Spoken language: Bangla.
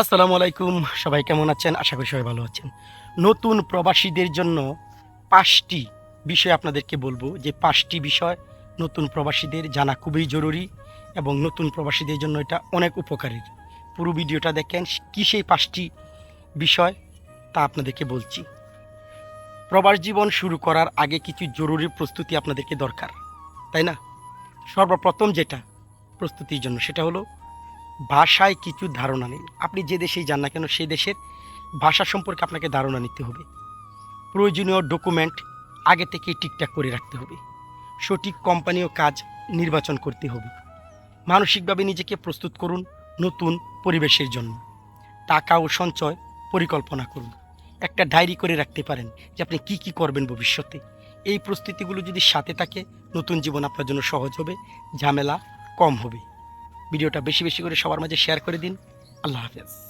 আসসালামু আলাইকুম, সবাই কেমন আছেন? আশা করি সবাই ভালো আছেন। নতুন প্রবাসীদের জন্য পাঁচটি বিষয় আপনাদেরকে বলব। যে পাঁচটি বিষয় নতুন প্রবাসীদের জানা খুবই জরুরি এবং নতুন প্রবাসীদের জন্য এটা অনেক উপকারী। পুরো ভিডিওটা দেখেন কী সেই পাঁচটি বিষয় তা আপনাদেরকে বলছি। প্রবাস জীবন শুরু করার আগে কিছু জরুরি প্রস্তুতি আপনাদেরকে দরকার, তাই না? সর্বপ্রথম যেটা প্রস্তুতির জন্য সেটা হলো ভাষায় কিছু ধারণা নেই। আপনি যে দেশেই যান না কেন, সেই দেশের ভাষা সম্পর্কে আপনাকে ধারণা নিতে হবে। প্রয়োজনীয় ডকুমেন্ট আগে থেকেই ঠিকঠাক করে রাখতে হবে। সঠিক কোম্পানি ও কাজ নির্বাচন করতে হবে। মানসিকভাবে নিজেকে প্রস্তুত করুন নতুন পরিবেশের জন্য। টাকা ও সঞ্চয় পরিকল্পনা করুন। একটা ডায়েরি করে রাখতে পারেন যে আপনি কি কি করবেন ভবিষ্যতে। এই প্রস্তুতিগুলো যদি সাথে থাকে, নতুন জীবন আপনার জন্য সহজ হবে, ঝামেলা কম হবে। ভিডিওটা বেশি বেশি করে সবার মাঝে শেয়ার করে দিন। আল্লাহ হাফেজ।